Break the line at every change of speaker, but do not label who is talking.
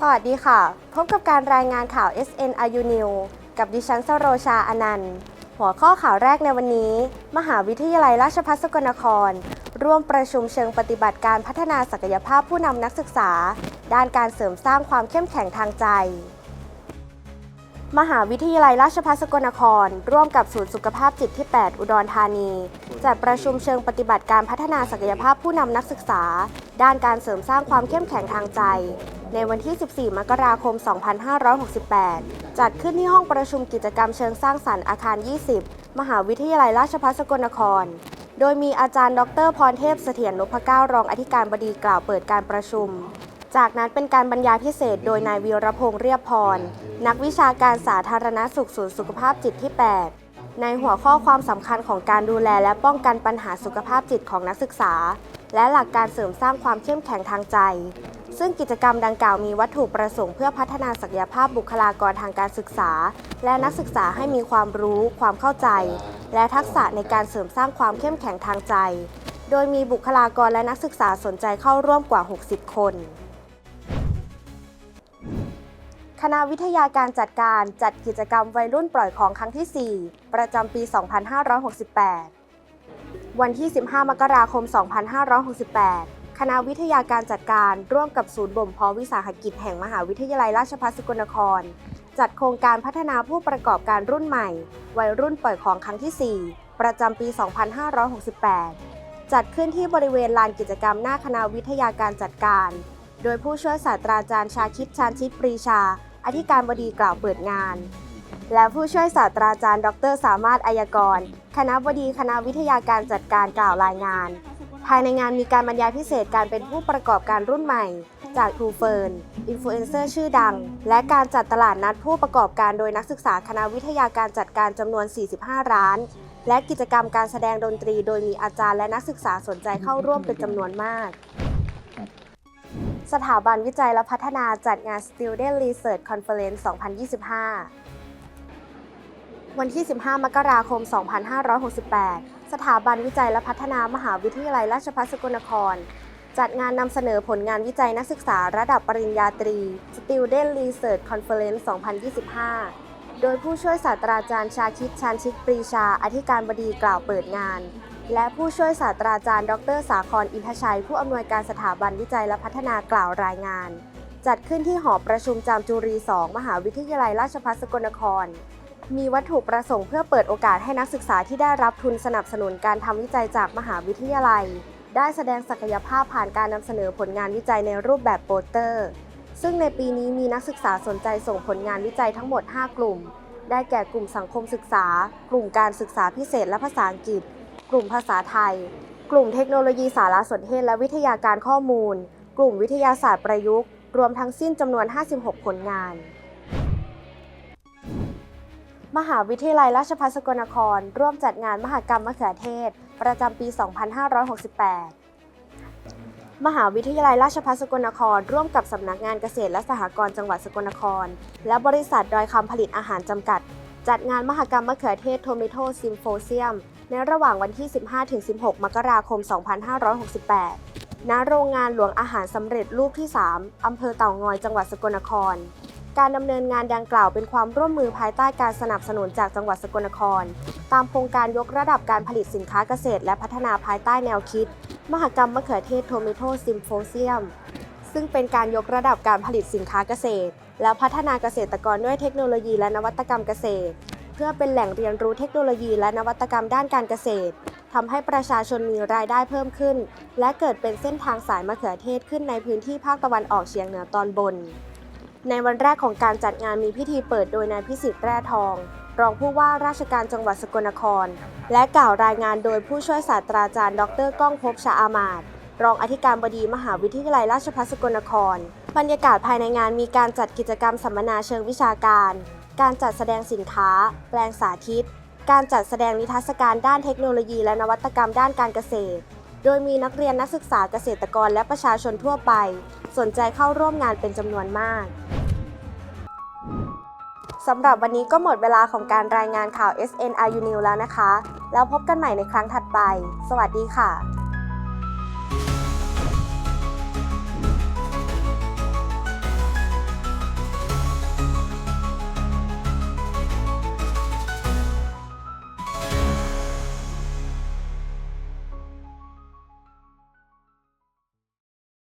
สวัสดีค่ะ พบกับการรายงานข่าว SNRU New กับดิฉันสโรชาอนันต์ หัวข้อข่าวแรกในวันนี้ มหาวิทยาลัยราชภัฏสกลนคร ร่วมประชุมเชิงปฏิบัติการพัฒนาศักยภาพผู้นำนักศึกษา ด้านการเสริมสร้างความเข้มแข็งทางใจ มหาวิทยาลัยราชภัฏสกลนคร ร่วมกับศูนย์สุขภาพจิตที่ 8 อุดรธานี จัดประชุมเชิงปฏิบัติการพัฒนาศักยภาพผู้นำนักศึกษา ด้านการเสริมสร้างความเข้มแข็งทางใจ ในวันที่ 14 มกราคม 2568 จัดขึ้นที่ห้องประชุมกิจกรรมเชิงสร้างสรรค์อาคาร 20 มหาวิทยาลัยราชภัฏสกลนคร โดยมีอาจารย์ ดร พรเทพ เสถียรนพเก้ารองอธิการบดีกล่าวเปิดการประชุม จากนั้นเป็นการบรรยายพิเศษโดยนายวีรพงษ์เรียบพร นักวิชาการสาธารณสุขศูนย์สุขภาพจิตที่ 8 ในหัวข้อความสำคัญของการดูแลและป้องกันปัญหาสุขภาพจิตของนักศึกษา และหลักการเสริมสร้างความเข้มแข็งทางใจ ซึ่งกิจกรรมดังกล่าวมีวัตถุประสงค์เพื่อพัฒนาศักยภาพบุคลากรทางการศึกษา และนักศึกษาให้มีความรู้ ความเข้าใจ และทักษะในการเสริมสร้างความเข้มแข็งทางใจ โดยมีบุคลากรและนักศึกษาสนใจเข้าร่วมกว่า 60 คน คณะวิทยาการจัดการจัดกิจกรรมวัยรุ่นปล่อยของครั้งที่ 4 ประจำปี 2568 วันที่ 15 มกราคม 2568 คณะวิทยาการจัดการร่วมกับศูนย์บ่มเพาะวิสาหกิจแห่งมหาวิทยาลัยราชภัฏสกลนคร จัดโครงการพัฒนาผู้ประกอบการรุ่นใหม่ วัยรุ่นปล่อยของครั้งที่ 4 ประจำปี 2568 จัดขึ้นที่บริเวณลานกิจกรรมหน้าคณะวิทยาการจัดการ โดยผู้ช่วยศาสตราจารย์ชาคิดชานชิตปรีชา อธิการบดีกล่าวเปิดงาน และผู้ช่วยศาสตราจารย์ ดร สามารถอายกร คณะบดีคณะวิทยาการจัดการกล่าวรายงาน ภายในงานมีการบรรยายพิเศษการเป็นผู้ประกอบการรุ่นใหม่ จากทูเฟิร์นอินฟลูเอนเซอร์ชื่อดัง และการจัดตลาดนัดผู้ประกอบการโดยนักศึกษาคณะวิทยาการจัดการจำนวน 45 ร้าน และกิจกรรมการแสดงดนตรี โดยมีอาจารย์และนักศึกษาสนใจเข้าร่วมเป็นจำนวนมาก สถาบันวิจัยและพัฒนาจัดงาน Student Research Conference 2025 วันที่ 15 มกราคม 2568 สถาบันวิจัยและพัฒนามหาวิทยาลัยราชภัฏสกลนคร จัดงานนำเสนอผลงานวิจัยนักศึกษาระดับปริญญาตรี Student Research Conference 2025 โดยผู้ช่วยศาสตราจารย์ชาคิดชานชิตปรีชา อธิการบดีกล่าวเปิดงาน และผู้ช่วยศาสตราจารย์ ดร สาครอินทชัย ผู้อำนวยการสถาบันวิจัยและพัฒนากล่าวรายงาน จัดขึ้นที่หอประชุมจามจุรี 2 มหาวิทยาลัยราชภัฏสกลนคร มีวัตถุประสงค์เพื่อเปิดโอกาสให้นักศึกษาที่ได้รับทุนสนับสนุนการทำวิจัยจากมหาวิทยาลัย ได้แสดงศักยภาพผ่านการนำเสนอผลงานวิจัยในรูปแบบโปสเตอร์ ซึ่งในปีนี้มีนักศึกษาสนใจส่งผลงานวิจัยทั้งหมด 5 กลุ่ม ได้แก่กลุ่มสังคมศึกษา กลุ่มการศึกษาพิเศษและภาษาอังกฤษ กลุ่มภาษาไทย กลุ่มเทคโนโลยีสารสนเทศและวิทยาการข้อมูล กลุ่มวิทยาศาสตร์ประยุกต์ รวมทั้งสิ้นจำนวน 56 ผลงาน มหาวิทยาลัยราชภัฏสกลนคร ร่วมจัดงานมหกรรมมะเขือเทศ ประจำปี 2568มหาวิทยาลัยราชภัฏสกลนคร ร่วมกับสำนักงานเกษตรและสหกรณ์จังหวัดสกลนคร และบริษัทดอยคำผลิตอาหารจำกัด จัดงานมหกรรมมะเขือเทศโทมิโตซิมโฟเซียม ในระหว่างวันที่ 15-16 มกราคม 2568 ณ โรงงานหลวงอาหารสำเร็จรูปที่ 3 อำเภอเต่างอย จังหวัดสกลนคร การดำเนินงานดังกล่าวเป็นความร่วมมือภายใต้การสนับสนุนจากจังหวัดสกลนคร ตามโครงการยกระดับการผลิตสินค้าเกษตร และพัฒนาภายใต้แนวคิด มหกรรมมะเขือเทศโทมิโตซิมโฟเซียม ซึ่งเป็นการยกระดับการผลิตสินค้าเกษตร และพัฒนาเกษตรกรด้วยเทคโนโลยีและนวัตกรรมเกษตร เพื่อเป็นแหล่งเรียนรู้เทคโนโลยีและนวัตกรรมด้านการเกษตรทำให้ประชาชนมีรายได้เพิ่มขึ้น และเกิดเป็นเส้นทางสายมะเขือเทศขึ้นในพื้นที่ภาคตะวันออกเฉียงเหนือตอนบน ในวันแรกของการจัดงานมีพิธีเปิดโดยนายพิสิทธิ์แร่ทอง รองผู้ว่าราชการจังหวัดสกลนคร และกล่าวรายงานโดยผู้ช่วยศาสตราจารย์ ดรก้องภพชาอามาตรองอธิการบดีมหาวิทยาลัยราชภัฏสกลนคร บรรยากาศภายในงานมีการจัดกิจกรรมสัมมนาเชิงวิชาการ การจัดแสดงสินค้า แปลงสาธิต การจัดแสดงนิทรรศการด้านเทคโนโลยีและนวัตกรรมด้านการเกษตร โดยมีนักเรียนนักศึกษาเกษตรกรและประชาชนทั่วไป สนใจเข้าร่วมงานเป็นจำนวนมากสำหรับวันนี้ก็หมดเวลาของการรายงานข่าว SN RU News แล้วนะคะ แล้วพบกันใหม่ในครั้งถัดไป สวัสดีค่ะ